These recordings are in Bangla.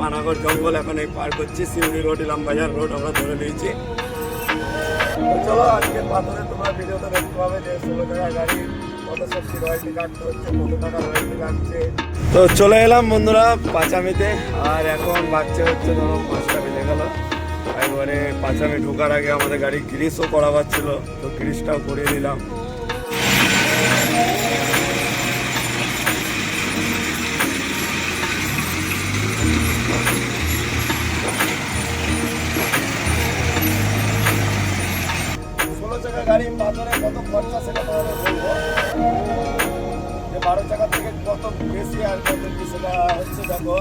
পানাগড় জঙ্গল এখন এই পার করছি, সিউড়ি রোড, ইলামবাজার রোড আমরা ধরে নিয়েছি। চলো আজকে পাথরে তোমরা ভিডিওতে দেখতে পাবে যে ষোলো টাকা গাড়ি, কত তো চলে এলাম বন্ধুরা পাঁচামিতে, আর এখন বাচ্চা হচ্ছে ধরো পাঁচটা বেজে গেল। একবারে পাঁচামি ঢোকার আগে আমাদের গাড়ি গ্রিসও করাবার ছিল, তো গ্রিসটাও করিয়ে দিলাম। ষোলো চাকা গাড়ি কত খরচা সেটা যে বারো চাকা থেকে কত বেশি আর কত কি সেটা হচ্ছে দেখো।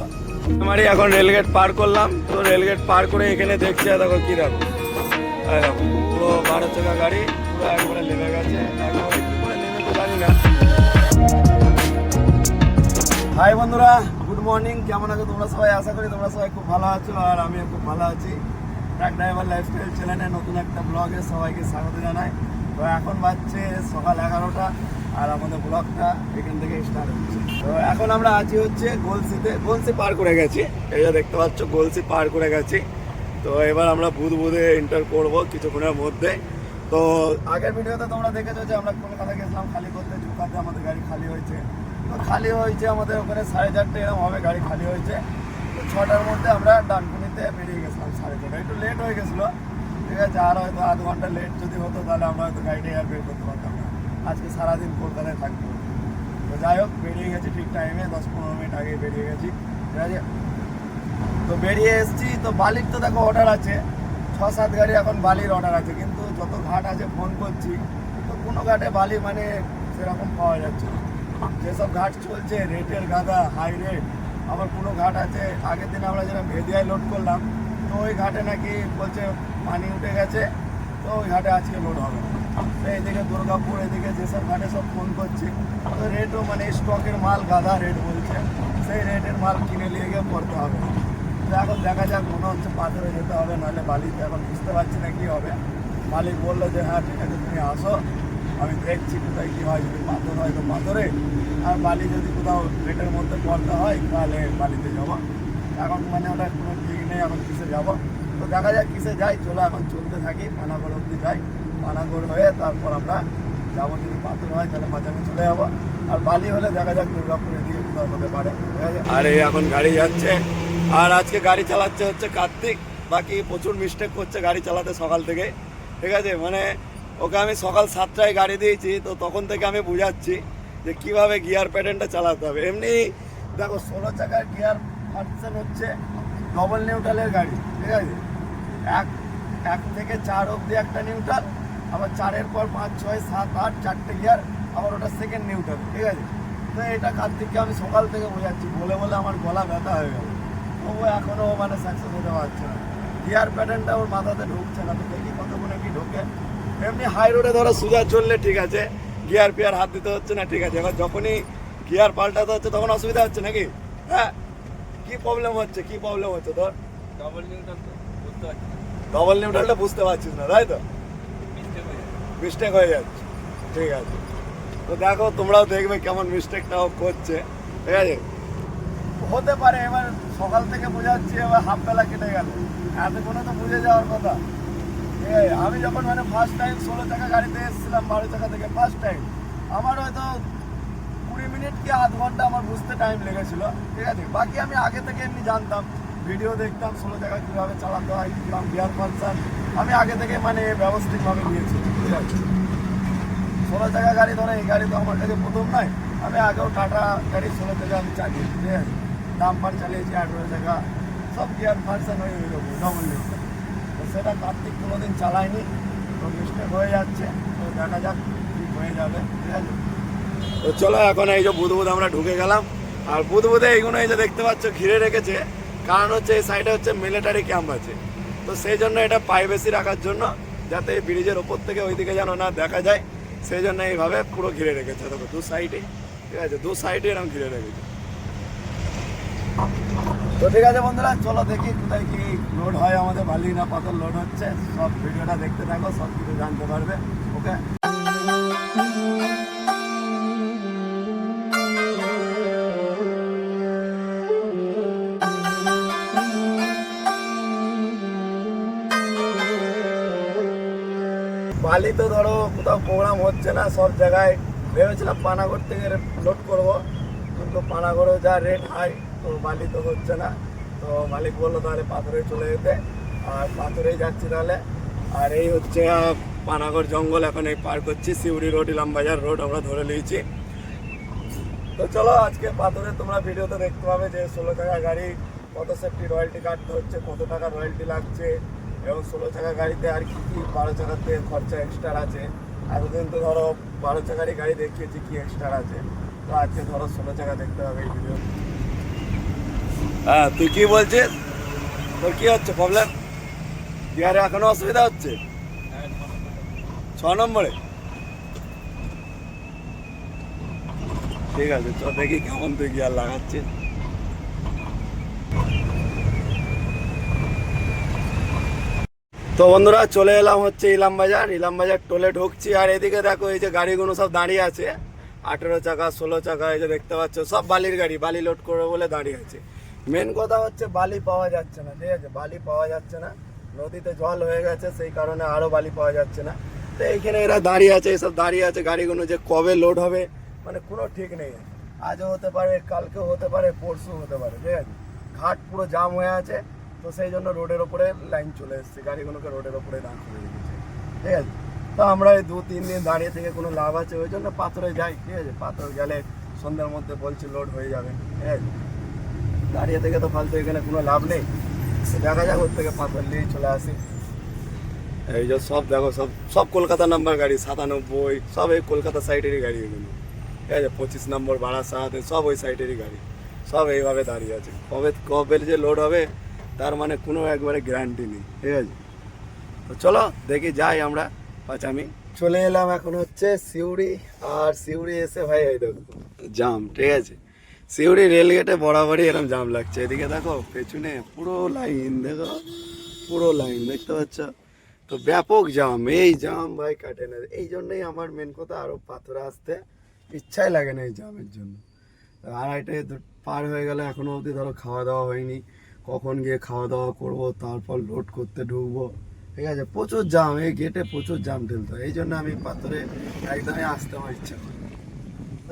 আমারই এখন রেলগেট পার করলাম, তো রেলগেট পার করে এখানে দেখছি দেখো কি দেখো। পুরো বারো চাকা গাড়ি, পুরো একবারে নেমে গেছে। নেমে তো না। হাই বন্ধুরা, গুড মর্নিং, কেমন আছো তোমরা সবাই? আশা করি তোমরা সবাই খুব ভালো আছো আর আমিও খুব ভালো আছি। ট্রাক ড্রাইভার লাইফস্টাইল চ্যানেলে নতুন একটা ব্লগে সবাইকে স্বাগত জানাই। তো এখন বাজছে সকাল এগারোটা, আর আমাদের ব্লগটা এখান থেকে স্টার্ট হচ্ছে। তো এখন আমরা আছি হচ্ছে গোলসিতে, গোলসি পার করে গেছি। যে দেখতে পাচ্ছ, গোলসি পার করে গেছি। তো এবার আমরা বুধ বুধে এন্টার করব কিছুক্ষণের মধ্যে। তো আগের ভিডিওতে তোমরা দেখেছ যে আমরা কলকাতা গেছিলাম খালি করতে ঝুঁকাতে আমাদের গাড়ি খালি হয়েছে। তো খালি হয়েছে আমাদের ওখানে সাড়ে চারটে এরকম হবে, গাড়ি খালি হয়েছে। তো ছটার মধ্যে আমরা ডানকুনিতে বেরিয়ে গেছিলাম একটু লেট হয়ে গেছিল। ঠিক আছে, আর হয়তো আধ ঘণ্টা লেট যদি হতো, তাহলে আমরা হয়তো গাড়িটা আর বের করতে পারতাম না। আজকে সারাদিন কলকাতায় থাকব। তো যাই হোক, বেরিয়ে গেছি ঠিক টাইমে দশ পনেরো মিনিট আগে বেরিয়ে গেছি। ঠিক আছে? তো বেরিয়ে এসেছি, তো বালির তো দেখো অর্ডার আছে। ছ, সাত গাড়ি এখন বালির অর্ডার আছে। কিন্তু যত ঘাট আছে ফোন করছি, তো কোনো ঘাটে বালি মানে সেরকম পাওয়া যাচ্ছে না। যেসব ঘাট চলছে, রেটের গাদা হাই রেট আবার কোনো ঘাট আছে, আগের দিন আমরা যেরকম ভেদিয়ায় লোড করলাম তো ওই ঘাটে নাকি বলছে পানি উঠে গেছে, তো ওই ঘাটে আজকে লোড হবে। তো এদিকে দুর্গাপুর, এদিকে যেসব ঘাটে সব ফোন করছি, তো রেটও মানে স্টকের মাল গাদা রেট বলছে। সেই রেটের মাল কিনে নিয়ে গিয়ে পড়তে হবে। তো এখন দেখা যাক, মনে হচ্ছে পাথরে যেতে হবে, নাহলে বালিতে এখন বুঝতে পারছি না কী হবে। মালিক বলল যে হ্যাঁ ঠিক আছে, তুমি আসো। আমি দেখছি কোথায় কী হয়, যদি পাথর হয় তো পাথরে। আর বালি যদি কোথাও রেটের মধ্যে পড়তে হয়, তাহলে বালিতে যাব। এখন মানে ওটা এখন কিসে যাব? তো দেখা যাক কিসে যাই, চলো এখন চলতে থাকি, পানাগড় অব্দি যাই। পানাগড় হয়ে তারপর আমরা যাব যদি পাথর হয়, তাহলে মাঝামে চলে যাব। আর বালি হলে দেখা যাক দুর্গাপুরের দিকে কোথাও হতে পারে। আর এই এখন গাড়ি যাচ্ছে। আর আজকে গাড়ি চালাচ্ছে হচ্ছে কার্তিক। বাকি প্রচুর মিস্টেক করছে গাড়ি চালাতে সকাল থেকে। ঠিক আছে? মানে ওকে আমি সকাল সাতটায় গাড়ি দিয়েছি, তো তখন থেকে আমি বুঝাচ্ছি যে কীভাবে গিয়ার প্যাটার্নটা চালাতে হবে। এমনি দেখো, ষোলো চাকার গিয়ার ফাংশন হচ্ছে ডবল নিউট্রালের গাড়ি, ঠিক আছে? এক এক থেকে চার অবধি একটা নিউট্রাল আবার চারের পর পাঁচ, ছয়, সাত, আট, চারটে গিয়ার আবার ওটা সেকেন্ড নিউট্রাল ঠিক আছে? তো এটা কার্তিককে আমি সকাল থেকে বোঝাচ্ছি, বলে বলে আমার গলা ব্যথা হয়ে গেল। ও এখনও মানে সাকসেস হতে পারছে না। গিয়ার প্যাটার্নটা ওর মাথাতে ঢুকছে না, তো দেখি কতক্ষণে কি ঢোকে। এমনি হাই রোডে ধরো সোজা চললে ঠিক আছে গিয়ার ফিয়ার হাত দিতে হচ্ছে না, ঠিক আছে? এবার যখনই গিয়ার পাল্টাতে হচ্ছে, তখন অসুবিধা হচ্ছে নাকি? হ্যাঁ? কি প্রবলেম হচ্ছে? কি প্রবলেম হচ্ছে? তোর ডবল নিউটন তো বুঝতে পারছি। ডবল নিউট্রালটা বুঝতে পারছিস না তাই তো? মিস্টেক হয়ে হয়ে যাচ্ছে। ঠিক আছে। তো দেখো তোমরাও দেখবে কেমন মিস্টেকটাও করছে। ঠিক আছে? হতে পারে এবার সকাল থেকে বোঝাচ্ছি এবার হাফ বেলা কেটে গেল। এতক্ষণে তো বুঝে যাওয়ার কথা। ঠিক আছে? আমি যখন মানে ফার্স্ট টাইম ষোলো চাকা গাড়িতে এসেছিলাম বারো চাকা থেকে ফার্স্ট টাইম আমার হয়তো কুড়ি মিনিট কি আধ ঘণ্টা আমার বুঝতে টাইম লেগেছিল। ঠিক আছে, বাকি আমি আগে থেকে এমনি জানতাম। ভিডিও দেখতাম, ষোলো জায়গা কীভাবে চালাতে হয়, কীরকম গিয়ার ফাংশন আমি আগে থেকে মানে ব্যবস্থিতভাবে নিয়েছি ঠিক আছে। ষোলো চাকা গাড়ি ধরো, এই গাড়ি তো আমার কাছে প্রথম নয়। আমি আগেও টাটা গাড়ি ষোলো চাকা আমি চালিয়ে ঠিক আছে। ডাম্পার চালিয়েছি আঠেরো চাকা সব গিয়ার ফাংশন হয়ে এরকম ডবল তো সেটা কার্তিক কোনোদিন চালায়নি। তো মিস্টেক হয়ে যাচ্ছে। তো দেখা যাক ঠিক হয়ে যাবে, ঠিক আছে। তো চলো এখন এই যে বুধ বুধ আমরা ঢুকে গেলাম। আর বুধ বুধে এইগুলো এই যে দেখতে পাচ্ছ, ঘিরে রেখেছে। কারণ হচ্ছে এই সাইডে হচ্ছে মিলিটারি ক্যাম্প আছে। তো সেই জন্য এটা প্রাইভেসি রাখার জন্য যাতে এই ব্রিজের ওপর থেকে ওইদিকে যেন না দেখা যায়, সেই জন্য এইভাবে পুরো ঘিরে রেখেছে। দেখো, দু সাইডে ঠিক আছে, দু সাইডে এরকম ঘিরে রেখেছে। তো ঠিক আছে বন্ধুরা, চলো দেখি কোথায় কি লোড হয় আমাদের, বালি না পাথর লোড হচ্ছে। সব ভিডিওটা দেখতে থাকো, সব কিছু জানতে পারবে ওকে বালি তো ধরো কোথাও প্রোগ্রাম হচ্ছে না, সব জায়গায়। ভেবেছিলাম পানাগড় থেকে লোড করব। কিন্তু পানাগড়েও যা রেট হাই তো বালি তো হচ্ছে না। তো মালিক বলল, তাহলে পাথরে চলে যেতে। আর পাথরেই যাচ্ছি তাহলে। আর এই হচ্ছে পানাগড় জঙ্গল। এখন এই পার করছি, সিউড়ি রোড, ইলামবাজার রোড, আমরা ধরে নিয়েছি। তো চলো, আজকে পাথরে তোমরা ভিডিওতে দেখতে পাবে যে ষোলো টাকা গাড়ি, কত সেফটি রয়্যালটি কাটতে হচ্ছে, কত টাকা রয়্যালটি লাগছে। এবং ষোলো চাকা গাড়িতে আর কি কি বারো চাকাতে খরচা এক্সট্রা আছে। এতদিন তো ধরো বারো চাকারই গাড়ি দেখিয়েছি, কি এক্সট্রা আছে। তো আজকে ধরো ষোলো চাকা দেখতে হবে এই ভিডিও হ্যাঁ তুই কি বলছিস? তোর কি হচ্ছে প্রবলেম গিয়ারে এখনও অসুবিধা হচ্ছে? ছ নম্বরে। ঠিক আছে, চ দেখি কেমন তুই গিয়ার লাগাচ্ছিস। তো বন্ধুরা, চলে এলাম হচ্ছে ইলাম বাজার। ইলাম বাজার টোলে ঢুকছি, আর এদিকে দেখো এই যে গাড়িগুলো সব দাঁড়িয়ে আছে। আঠেরো চাকা, ষোলো চাকা, এই যে দেখতে পাচ্ছ, সব বালির গাড়ি, বালি লোড করবে বলে দাঁড়িয়ে আছে। মেন কথা হচ্ছে বালি পাওয়া যাচ্ছে না, ঠিক আছে? বালি পাওয়া যাচ্ছে না। নদীতে জল হয়ে গেছে, সেই কারণে আরও বালি পাওয়া যাচ্ছে না। তো এইখানে এরা দাঁড়িয়ে আছে, এসব দাঁড়িয়ে আছে। গাড়িগুলো যে কবে লোড হবে মানে কোনো ঠিক নেই। আজও হতে পারে, কালকেও হতে পারে, পরশু হতে পারে, ঠিক আছে? ঘাট পুরো জাম হয়ে আছে। তো সেই জন্য রোডের ওপরে লাইন চলে এসছে। গাড়িগুলোকে রোডের ওপরে দাঁড় করে রেখেছে। ঠিক আছে? তো আমরা এই দু তিন দিন দাঁড়িয়ে থেকে কোনো লাভ আছে, ওই জন্য পাথরে যাই, ঠিক আছে? পাথর গেলে সন্ধ্যার মধ্যে বলছি লোড হয়ে যাবে, ঠিক আছে? দাঁড়িয়ে থেকে তো ফালতু এখানে কোনো লাভ নেই। দেখা যাক ওর থেকে পাথর নিয়ে চলে আসি। এই যে সব দেখো, সব সব কলকাতা নাম্বার গাড়ি, সাতানব্বই, সব এই কলকাতা সাইডেরই গাড়ি এগুলো। ঠিক আছে? পঁচিশ নম্বর, বারাসাত, সব ওই সাইডেরই গাড়ি। সব এইভাবে দাঁড়িয়ে আছে। কবে কবে যে লোড হবে তার মানে কোনো একবারে গ্যারান্টি নেই, ঠিক আছে? তো চলো, দেখি যাই আমরা পাঁচামি চলে এলাম এখন হচ্ছে সিউড়ি, আর সিউড়ি এসে ভাই, এই দেখো, জাম, ঠিক আছে? সিউড়ি রেলগেটে বরাবরই এরকম জাম লাগছে, এদিকে দেখো, পেছনে পুরো লাইন দেখো, পুরো লাইন দেখতে পাচ্ছ? তো ব্যাপক জাম, এই জাম ভাই কাটে না। এই জন্যই আমার মেন কথা আরও পাথর আসতে ইচ্ছাই লাগে না এই জামের জন্য। আড়াইটায় পার হয়ে গেলে এখনও অবধি ধরো খাওয়া দাওয়া হয়নি। কখন গিয়ে খাওয়া দাওয়া করব, তারপর লোড করতে ঢুকবো। ঠিক আছে? প্রচুর জাম এই গেটে প্রচুর জাম হয় এই জন্য আমি পাথরে একদমই আসতে আমার ইচ্ছা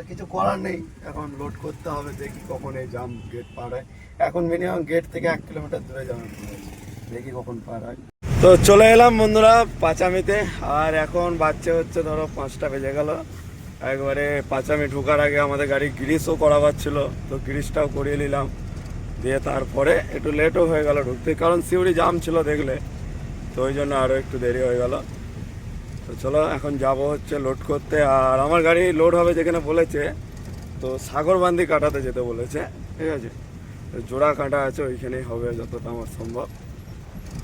কিছু করার নেই। এখন লোড করতে হবে, দেখি কখন এই জাম গেট পার হয়। এখন মিনিমাম গেট থেকে এক কিলোমিটার দূরে যাওয়ার দেখি কখন পার হয়। তো চলে এলাম বন্ধুরা পাঁচামিতে। আর এখন বাচ্চা হচ্ছে ধরো পাঁচটা বেজে গেল। একবারে পাঁচামি ঢোকার আগে আমাদের গাড়ি গ্রিসও করাবার ছিল। তো গ্রিসটাও করিয়ে নিলাম। দিয়ে তারপরে একটু লেটও হয়ে গেল ঢুকতে, কারণ সিউড়ি জাম ছিল দেখলে, তো ওই জন্য আরও একটু দেরি হয়ে গেল। তো চলো, এখন যাব হচ্ছে লোড করতে, আর আমার গাড়ি লোড হবে যেখানে বলেছে, তো সাগরবান্দি কাটাতে যেতে বলেছে, ঠিক আছে? জোড়া কাটা আছে, ওইখানেই হবে যতটা আমার সম্ভব।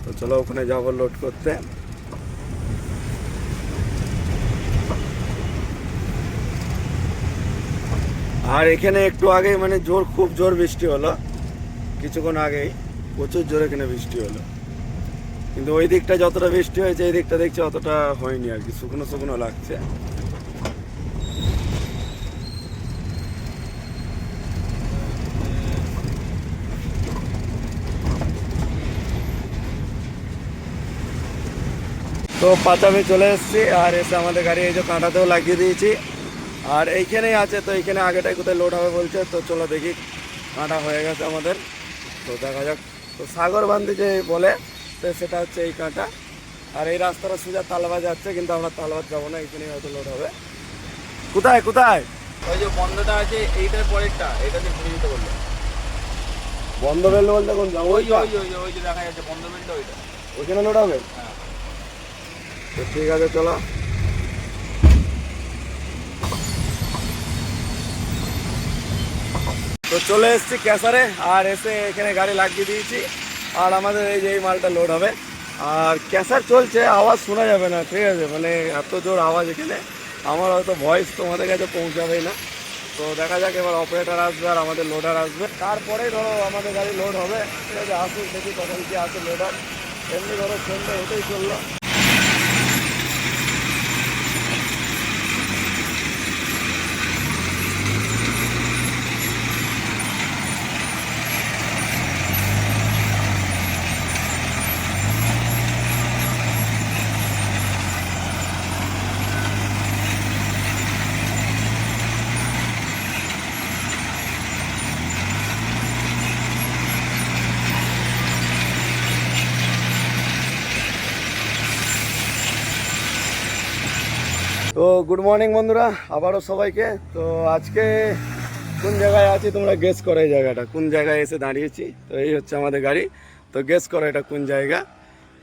তো চলো, ওখানে যাব লোড করতে। আর এখানে একটু আগেই মানে জোর, খুব জোর বৃষ্টি হলো। কিছুক্ষণ আগেই প্রচুর জোরে এখানে বৃষ্টি হলো। কিন্তু ওই দিকটা যতটা বৃষ্টি হয়েছে, এই দিকটা দেখছি অতটা হয়নি আর কি, শুকনো শুকনো লাগছে। তো পাতামে চলে এসেছি, আর এসে আমাদের গাড়ি এই যে কাঁটাতেও লাগিয়ে দিয়েছি। আর এইখানেই আছে, তো এইখানে আগেটাই কোথায় লোড হবে বলছে, তো চলো দেখি, কাঁটা হয়ে গেছে আমাদের। তো দেখা যাক। তো সাগর বান্ধি যে বলে তো সেটা হচ্ছে এই কাঁটা। আর এই রাস্তাটা সোজা তালবাজ যাচ্ছে কিন্তু আমরা তালবাজ যাব না এইখানেই হয়তো লোড হবে। কোথায় কোথায়? ওই যে বন্ধটা আছে এইটার পরেরটা এটাতে ঘুরে যেতে বলল। বন্ধ বেল বলতে কোন ওই ওই ওই যে দেখা যাচ্ছে বন্ধ বেলটা ওইটা। ওইখানে লোড হবে? হ্যাঁ। তো ঠিক আছে চলো। তো চলে এসেছি ক্যাসারে, আর এসে এখানে গাড়ি লাগিয়ে দিয়েছি। আর আমাদের এই যে এই মালটা লোড হবে। আর ক্যাসার চলছে, আওয়াজ শোনা যাবে না, ঠিক আছে? মানে এত জোর আওয়াজ এখানে, আমার হয়তো ভয়েস তোমাদের কাছে পৌঁছাবেই না। তো দেখা যাক, এবার অপারেটার আসবে আর আমাদের লোডার আসবে। তারপরেই ধরো আমাদের গাড়ি লোড হবে। ঠিক আছে আসুন দেখি কখন কি আসে লোডার এমনি ধরো ট্রেনটা হেঁটেই চলল তো গুড মর্নিং বন্ধুরা। আবারও সবাইকে। তো আজকে কোন জায়গায় আছি তোমরা গেস করো এই জায়গাটা। কোন জায়গায় এসে দাঁড়িয়েছি? তো এই হচ্ছে আমাদের গাড়ি। তো গেস করো এটা কোন জায়গা।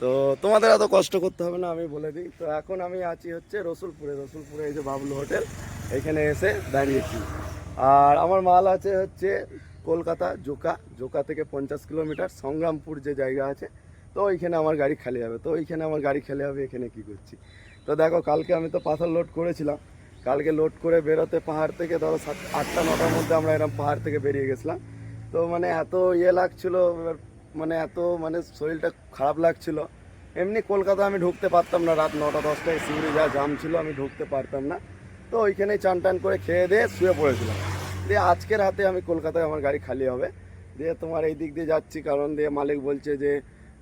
তো তোমাদের এত কষ্ট করতে হবে না, আমি বলে দিই। তো এখন আমি আছি হচ্ছে রসুলপুরে। রসুলপুরে এই যে বাবলু হোটেল, এখানে এসে দাঁড়িয়েছি। আর আমার মাল আছে হচ্ছে কলকাতা জোকা। জোকা থেকে পঞ্চাশ কিলোমিটার। সংগ্রামপুর যে জায়গা আছে, তো ওইখানে আমার গাড়ি খালি হবে। তো ওইখানে আমার গাড়ি খালি হবে, এখানে কি করছি? তো দেখো, কালকে আমি তো পাথর লোড করেছিলাম। কালকে লোড করে বেরোতে পাহাড় থেকে ধরো সাত, আটটা, নটার মধ্যে আমরা এরকম পাহাড় থেকে বেরিয়ে গেছিলাম। তো মানে এত ইয়ে লাগছিল মানে এত মানে শরীরটা খারাপ লাগছিল। এমনি কলকাতা আমি ঢুকতে পারতাম না, রাত নটা, দশটায় সিউড়ি যা জাম ছিল, আমি ঢুকতে পারতাম না। তো ওইখানেই চান টান করে খেয়ে দিয়ে শুয়ে পড়েছিলাম। দিয়ে আজকের রাতে আমি কলকাতায় আমার গাড়ি খালি হবে। দিয়ে তোমার এই দিক দিয়ে যাচ্ছি, কারণ দিয়ে মালিক বলছে যে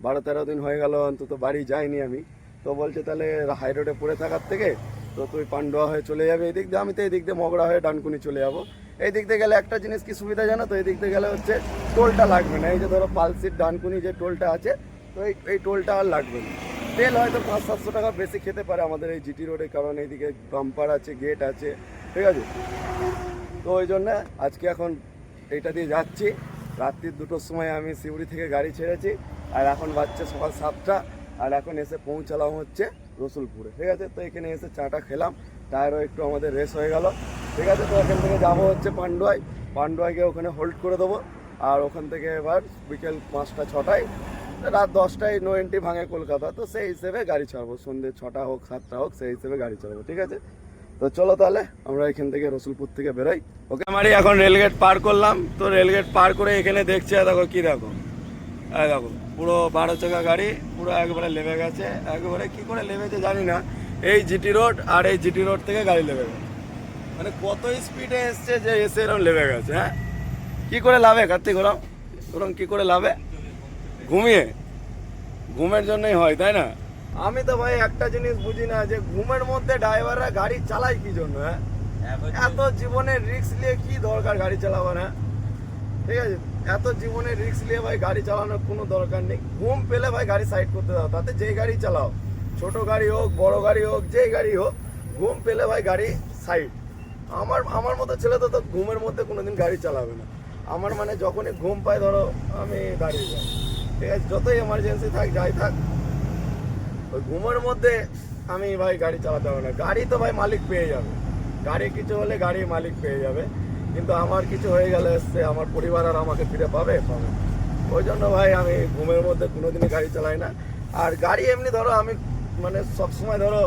বারো তেরো দিন হয়ে গেল, অন্তত বাড়ি যাইনি আমি। তো বলছে, তাহলে হাই রোডে পড়ে থাকার থেকে তো তুই পান্ডুয়া হয়ে চলে যাবে। এই দিক দিয়ে আমি তো এই দিক দিয়ে মগড়া হয়ে ডানকুনি চলে যাব। এই দিক দিয়ে গেলে একটা জিনিস কি সুবিধা জানো তো? এই দিক দিয়ে গেলে হচ্ছে টোলটা লাগবে না। এই যে ধরো পালসির ডানকুনি যে টোলটা আছে, তো এই এই টোলটা আর লাগবে না। তেল হয়তো পাঁচ, সাতশো টাকা বেশি খেতে পারে আমাদের এই জিটি রোডে কারণ এইদিকে বাম্পার আছে গেট আছে, ঠিক আছে? তো ওই জন্য আজকে এখন এইটা দিয়ে যাচ্ছি। রাত্রির দুটোর সময় আমি সিউড়ি থেকে গাড়ি ছেড়েছি। আর এখন বাজছে সকাল সাতটা। আর এখন এসে পৌঁছালাম হচ্ছে রসুলপুরে। ঠিক আছে? তো এখানে এসে চাটা খেলাম টায়ারও একটু আমাদের রেস হয়ে গেল। ঠিক আছে? তো এখান থেকে যাব হচ্ছে পান্ডুয়ায়। পান্ডুয়াকে ওখানে হোল্ড করে দেবো। আর ওখান থেকে এবার বিকেল পাঁচটা, ছটায়, রাত দশটায় নো এন্ট্রি ভাঙে কলকাতা। তো সেই হিসেবে গাড়ি ছাড়বো। সন্ধ্যে ছটা হোক, সাতটা হোক, সেই হিসেবে গাড়ি চালাবো ঠিক আছে? তো চলো তাহলে, আমরা এখান থেকে রসুলপুর থেকে বেরোই। ওকে আমারই এখন রেলগেট পার করলাম। তো রেলগেট পার করে এখানে দেখছি দেখো কি দেখো। দেখো। পুরো বারো চাকা গাড়ি পুরো একবারে লেবে গেছে। একবারে কি করে লেবেছে জানি না। এই জিটি রোড আর এই জিটি রোড থেকে গাড়ি লেবে গেছে। মানে কত স্পিডে এসছে যে এসে এরকম লেবে গেছে হ্যাঁ? কি করে লাভে কার্তিক ওরম? ওরম কি করে লাভে? ঘুমিয়ে? ঘুমের জন্যই হয় তাই না? আমি তো ভাই একটা জিনিস বুঝি না যে ঘুমের মধ্যে ড্রাইভাররা গাড়ি চালায় কি জন্য হ্যাঁ? এত জীবনের রিস্ক নিয়ে কি দরকার গাড়ি চালাবার হ্যাঁ? ঠিক আছে? এত জীবনে রিস্ক নিয়ে ভাই গাড়ি চালানোর কোনো দরকার নেই। ঘুম পেলে ভাই গাড়ি সাইড করতে দাও, তাতে যেই গাড়ি চালাও, ছোট গাড়ি হোক, বড় গাড়ি হোক, যেই গাড়ি হোক, ঘুম পেলে ভাই গাড়ি সাইড আমার আমার মতো ছেলে তো তো ঘুমের মধ্যে কোনোদিন গাড়ি চালাবে না। আমার মানে যখনই ঘুম পায় ধরো, আমি দাঁড়িয়ে যাই ঠিক আছে, যতই এমার্জেন্সি থাক, যাই থাক, ওই ঘুমের মধ্যে আমি ভাই গাড়ি চালাতে হবে না। গাড়ি তো ভাই মালিক পেয়ে যাবে। গাড়ি কিছু হলে গাড়ি মালিক পেয়ে যাবে। কিন্তু আমার কিছু হয়ে গেলে এসছে আমার পরিবার আর আমাকে ফিরে পাবে? ওই জন্য ভাই, আমি ঘুমের মধ্যে কোনোদিনই গাড়ি চালাই না। আর গাড়ি এমনি ধরো, আমি মানে সবসময় ধরো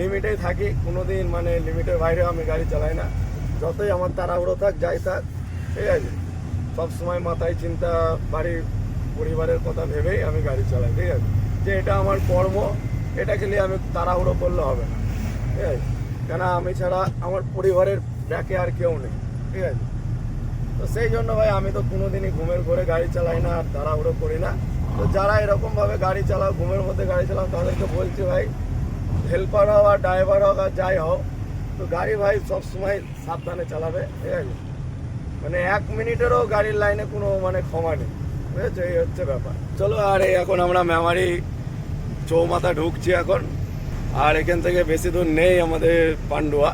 লিমিটেই থাকি। কোনোদিন মানে লিমিটের বাইরেও আমি গাড়ি চালাই না। যতই আমার তাড়াহুড়ো থাক, যাই থাক, ঠিক আছে। সবসময় মাথায় চিন্তা বাড়ির পরিবারের কথা ভেবেই আমি গাড়ি চালাই, ঠিক আছে। যে এটা আমার কর্ম, এটাকে নিয়ে আমি তাড়াহুড়ো করলে হবে না, ঠিক আছে। কেন আমি ছাড়া আমার পরিবারের ব্যাকে আর কেউ নেই। ঠিক আছে? তো সেই জন্য ভাই, আমি তো কোনোদিনই ঘুমের ঘরে গাড়ি চালাই না আর তাড়াহুড়ো করি না। তো যারা এরকমভাবে গাড়ি চালাও, ঘুমের মধ্যে গাড়ি চালাও, তাদেরকে বলছি ভাই হেল্পার হও আর ড্রাইভার হোক আর যাই হোক, তো গাড়ি ভাই সবসময় সাবধানে চালাবে, ঠিক আছে? মানে এক মিনিটেরও গাড়ির লাইনে কোনো মানে ক্ষমা নেই, বুঝেছ? এই হচ্ছে ব্যাপার। চলো, আর এখন আমরা মেমারি চৌমাথা ঢুকছি এখন, আর এখান থেকে বেশি দূর নেই আমাদের পান্ডুয়া।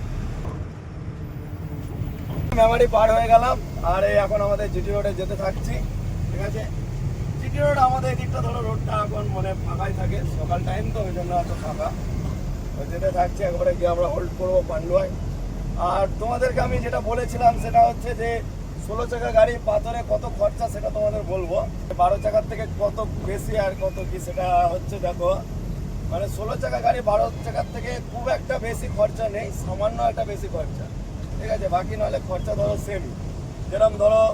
মেমারি পার হয়ে গেলাম, আর এখন আমাদের জিটি রোডে যেতে থাকছি, ঠিক আছে? জিটি রোড আমাদের এদিকটা ধরো রোডটা এখন মানে ফাঁকাই থাকে, সকাল টাইম তো, ওই জন্য এত ফাঁকা। যেতে থাকছি, একবারে গিয়ে আমরা হোল্ড করব পান্ডুয়ায়। আর তোমাদেরকে আমি যেটা বলেছিলাম, সেটা হচ্ছে যে ষোলো চাকা গাড়ি পাথরে কত খরচা সেটা তোমাদের বলব। বারো চাকার থেকে কত বেশি আর কত কি, সেটা হচ্ছে দেখো। মানে ষোলো চাকা গাড়ি বারো চাকার থেকে খুব একটা বেশি খরচা নেই, সামান্য একটা বেশি খরচা। ঠিক আছে, বাকি নাহলে খরচা ধরো সেম যেরকম ধরো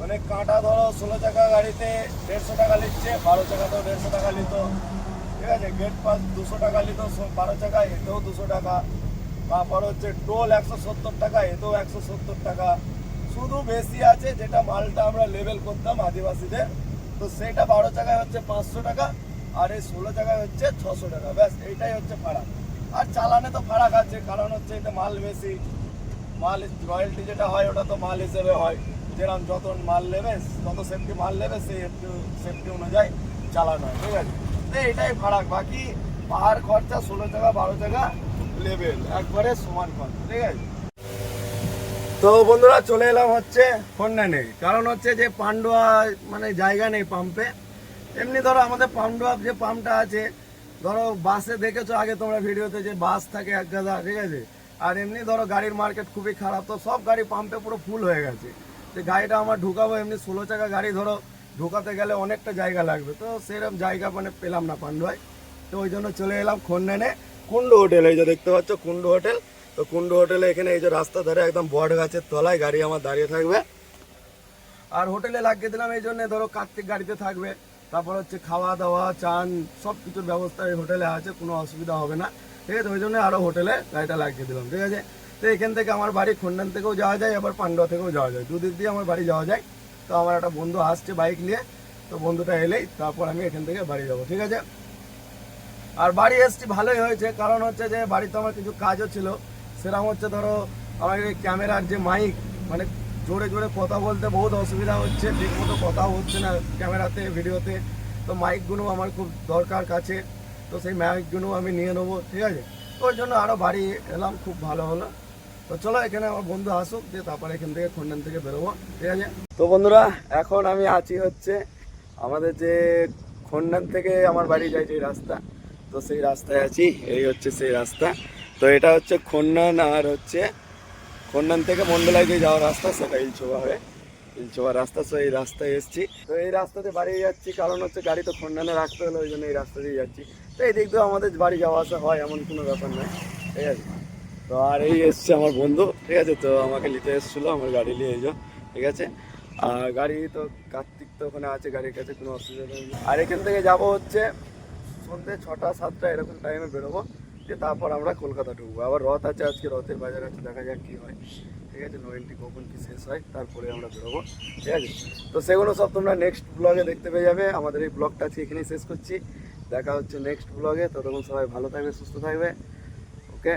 মানে কাঁটা ধরো ষোলো চাকা গাড়িতে দেড়শো টাকা নিচ্ছে, বারো চাকা চাকাতেও দেড়শো টাকা নিত। ঠিক আছে গেট পাস দুশো টাকা নিত বারো চাকা এতেও দুশো টাকা। তারপর হচ্ছে টোল একশো সত্তর টাকা, এতেও একশো সত্তর টাকা। শুধু বেশি আছে যেটা মালটা আমরা লেভেল করতাম আদিবাসীদের। তো সেটা বারো চাকায় হচ্ছে পাঁচশো টাকা, আর এই ষোলো চাকায় হচ্ছে ছশো টাকা। ব্যাস, এইটাই হচ্ছে ফারাক। আর চালানে তো ফারাক আছে, কারণ হচ্ছে এটা মাল বেশি। মাল রয়্যালটি যেটা হয়, ওটা তো মাল হিসেবে হয়। যেরকম যত মাল নেবে, যত সেফটি মাল নেবে সেই একটু সেফটি অনুযায়ী চালানো হয়, ঠিক আছে? তো এটাই ফারাক। বাকি পাহাড় খরচা ষোলো টাকা, বারো টাকা লেভেল একবারে সমান কথা ঠিক আছে? তো বন্ধুরা, চলে এলাম হচ্ছে ফন্ডা নেই কারণ হচ্ছে যে পান্ডুয়া মানে জায়গা নেই পাম্পে এমনি ধরো আমাদের পান্ডুয়া যে পাম্পটা আছে, ধরো বাসে দেখেছ আগে তোমরা ভিডিওতে যে বাস থাকে এক গাদা, ঠিক আছে? আর এমনি ধরো গাড়ির মার্কেট খুবই খারাপ, তো সব গাড়ি পাম্পে পুরো ফুল হয়ে গেছে। যে গাড়িটা আমার ঢুকাবো এমনি ষোলো চাকা গাড়ি ধরো, ঢুকাতে গেলে অনেকটা জায়গা লাগবে। তো সেরকম জায়গা মানে পেলাম না পান্ডুয়ায়। তো ওই জন্য চলে এলাম খন্ডানে, কুন্ডু হোটেল, এই যে দেখতে পাচ্ছ কুন্ডু হোটেল। তো কুন্ডু হোটেলে এখানে এই যে রাস্তা ধারে একদম বট গাছের তলায় গাড়ি আমার দাঁড়িয়ে থাকবে। আর হোটেলে লাগিয়ে দিলাম এই জন্য ধরো কার্তিক গাড়িতে থাকবে। তারপর হচ্ছে খাওয়া দাওয়া, চান সব কিছুর ব্যবস্থা এই হোটেলে আছে, কোনো অসুবিধা হবে না। ঠিক আছে, ওই জন্য আরও হোটেলে গাড়িটা লাগিয়ে দিলাম, ঠিক আছে? তো এখান থেকে আমার বাড়ি খন্ডান থেকেও যাওয়া যায়, আবার পান্ডুয়া থেকেও যাওয়া যায়। দুদিক দিয়ে আমার বাড়ি যাওয়া যায়। তো আমার একটা বন্ধু আসছে বাইক নিয়ে, তো বন্ধুটা এলেই তারপর আমি এখান থেকে বাড়ি যাব, ঠিক আছে? আর বাড়ি এসছি ভালোই হয়েছে, কারণ হচ্ছে যে বাড়িতে আমার কিছু কাজও ছিল। সেরকম হচ্ছে ধরো, আমার ক্যামেরার যে মাইক মানে জোরে জোরে কথা বলতে বহুত অসুবিধা হচ্ছে, ঠিক মতো কথাও হচ্ছে না ক্যামেরাতে, ভিডিওতে। তো মাইকগুলো আমার খুব দরকার কাছে। তো সেই মাইকগুলো আমি নিয়ে নেব, ঠিক আছে? ওই জন্য আরও বাড়ি এলাম, খুব ভালো হলো। তো চলো এখানে আমার বন্ধু আসুক, দিয়ে তারপরে এখান থেকে খন্ডন থেকে বেরোবো, ঠিক আছে? তো বন্ধুরা, এখন আমি আছি হচ্ছে আমাদের যে খন্ডন থেকে আমার বাড়ি যায় যে রাস্তা, তো সেই রাস্তায় আছি, এই হচ্ছে সেই রাস্তা। তো এটা হচ্ছে খন্ডন আর হচ্ছে খন্ডন থেকে মন্ডলায় যে যাওয়ার রাস্তা, সেটা ইলচোবা হয়ে ইলচোবা রাস্তা, তো এই রাস্তায় এসছি। তো এই রাস্তাতে বাড়ি যাচ্ছি, কারণ হচ্ছে গাড়ি তো খন্ডনে রাখতে হলো ওই জন্য এই রাস্তা দিয়ে যাচ্ছি। এই দিয়ে আমাদের বাড়ি যাওয়া আসা হয়, এমন কোনো ব্যাপার নয়, ঠিক আছে? তো আর এই এসছে আমার বন্ধু, ঠিক আছে? তো আমাকে নিতে এসেছিল, আমার গাড়ি নিয়ে এসো, ঠিক আছে? আর গাড়ি তো কার্তিক তো ওখানে আছে, গাড়ির কাছে কোনো অসুবিধা নেই। আর এখান থেকে যাব হচ্ছে সন্ধ্যে ছটা, সাতটা, এরকম টাইমে বেরোবো যে তারপর আমরা কলকাতা ঢুকবো। আবার রথ আছে, আজকে রথের বাজার আছে, দেখা যাক কী হয়, ঠিক আছে? নয়েলটি কখন কি শেষ হয়, তারপরে আমরা বেরোবো, ঠিক আছে? তো সেগুলো সব তোমরা নেক্সট ব্লগে দেখতে পেয়ে যাবে। আমাদের এই ব্লগটা আজকে এখানেই শেষ করছি। দেখা হচ্ছে নেক্সট ব্লগে ততক্ষণ সবাই ভালো থাকবে সুস্থ থাকবে। ওকে